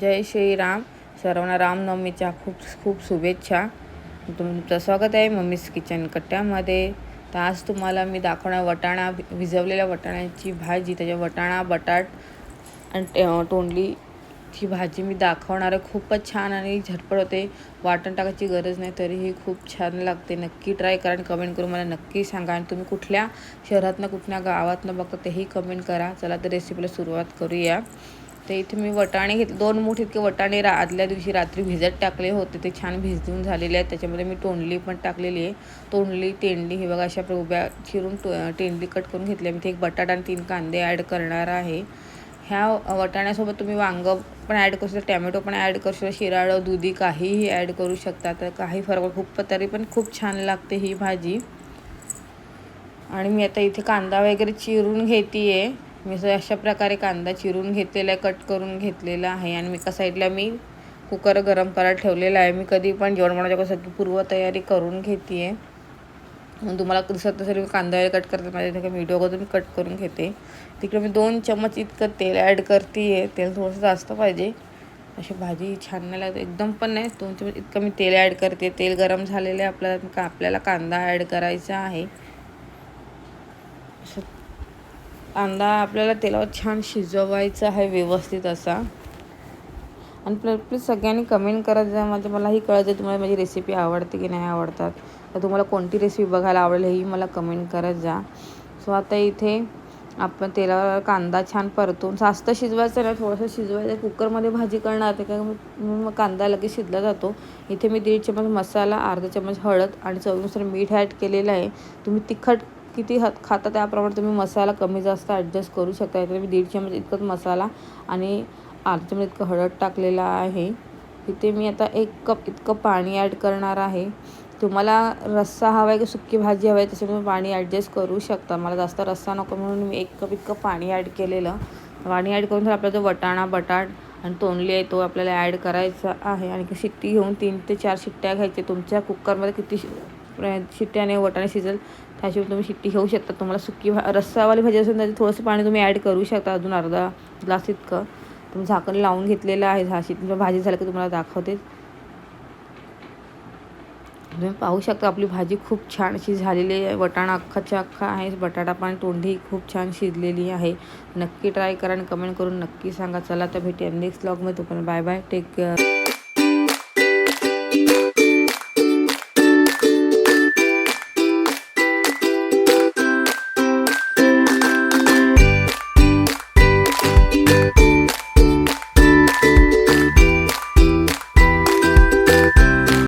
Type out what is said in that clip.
जय श्रीराम. सर्वांना रामनवमीच्या खूप खूप शुभेच्छा. तुमचं स्वागत आहे मम्मीज किचन कट्ट्यामध्ये. तर आज तुम्हाला मी दाखवणार वटाणा भिजवलेल्या वटाण्याची भाजी त्याच्या वटाणा बटाट आणि तोंडली अं, तोंडलीची भाजी मी दाखवणार आहे. खूपच छान आणि झटपट होते. वाटण टाकायची गरज नाही तरीही खूप छान लागते. नक्की ट्राय करा आणि कमेंट करून मला नक्की सांगा. आणि तुम्ही कुठल्या शहरातनं कुठल्या गावातनं बघता तेही कमेंट करा. चला तर रेसिपीला सुरुवात करूया. ते इथे मी वटाणे घेतले दोन मूठ इतके वटाणे रा आदल्या दिवशी रात्री भिजत टाकले होते. ते छान भिजून झालेले आहेत. त्याच्यामध्ये मी तोंडली पण टाकलेली आहे. तोंडली तेंडली हे बघा अशा उभ्या चिरून तो तेंडली कट करून घेतली आहे. मी ते एक बटाटा आणि तीन कांदे ॲड करणार आहे. ह्या वटाण्यासोबत तुम्ही वांगं पण ॲड करू शकता टॅमॅटो पण ॲड करू शकता शिराळं दुधी काहीही ॲड करू शकता. तर काही फरक खूप तरी पण खूप छान लागते ही भाजी. आणि मी आता इथे कांदा वगैरे चिरून घेते आहे मी असं अशा प्रकारे कांदा चिरून घेतलेला आहे कट करून घेतलेला आहे. आणि मी एका साईडला मी कुकर गरम करायला ठेवलेला आहे. मी कधी पण जेवण बनवायच्या की पूर्वतयारी करून घेते आहे मग तुम्हाला दिसत असेल मी कांदा वगैरे कट करते माझ्या इथे व्हिडिओ अगोदर मी कट करून घेते. तिकडे मी दोन चम्मच इतकं तेल ॲड करते आहे तेल थोडंसं जास्त पाहिजे. अशी भाजी छान नाही लागते. एकदम पण नाही. दोन चम्मच इतकं मी तेल ॲड करते तेल गरम झालेलं आहे. आपल्याला का आपल्याला कांदा ॲड करायचा आहे. असं कांदा आपल्याला तेलावर छान शिजवायचा आहे व्यवस्थित असा. आणि प्ल प्लीज सगळ्यांनी कमेंट करत जा म्हणजे मलाही कळत आहे तुम्हाला माझी रेसिपी आवडते की नाही आवडतात. तर तुम्हाला कोणती रेसिपी बघायला आवडेल हेही मला कमेंट करत जा. सो आता इथे आपण तेलावर कांदा छान परतून जास्त शिजवायचं नाही थोडंसं शिजवायचं. कुकरमध्ये भाजी करणार ते काय मग कांदा लगेच शिजला जातो. इथे मी दीड चम्मच मसाला अर्धा चम्मच हळद आणि चवीनुसार मीठ ॲड केलेलं आहे. तुम्ही तिखट किती हात खाता त्याप्रमाणे तुम्ही मसाला कमी जास्त ॲडजस्ट करू शकता. इथे मी दीड चमच म्हणजे इतकंच मसाला आणि अर्ध चमच म्हणजे इतकं हळद टाकलेला आहे. तिथे मी आता एक कप इतकं पाणी ॲड करणार आहे. तुम्हाला रस्सा हवा आहे की सुकी भाजी हवी आहे तसे तुम्ही पाणी ॲडजस्ट करू शकता. मला जास्त रस्सा नको म्हणून मी एक कप इतकं पाणी ॲड केलेलं. पाणी ॲड करून आपला जो वटाणा बटाट आणि तोंडली आहे तो आपल्याला ॲड करायचा आहे. आणि शिट्टी घेऊन तीन ते चार शिट्ट्या घ्यायच्या. तुमच्या कुकरमध्ये किती शिट्टी शिट्ट्याने वटाणे शिजेल. त्याशिवाय तुम्ही शिट्टी घेऊ शकता. तुम्हाला सुकी भा रस्सावाली भाजी असेल तर थोडंसं पाणी तुम्ही ॲड करू शकता. अजून अर्धा ग्लास इतकं. तुम्ही झाकण लावून घेतलेलं आहे. झाशी तुमच्या भाजी झालं की तुम्हाला दाखवते. तुम्ही पाहू शकता आपली भाजी खूप छान अशी झालेली आहे. वटाणा अख्खाच्या अख्खा आहे. बटाटा पण तोंडी खूप छान शिजलेली आहे. नक्की ट्राय करा आणि कमेंट करून नक्की सांगा. चला तर भेटूया नेक्स्ट ब्लॉगमध्ये पण बाय बाय टेक केअर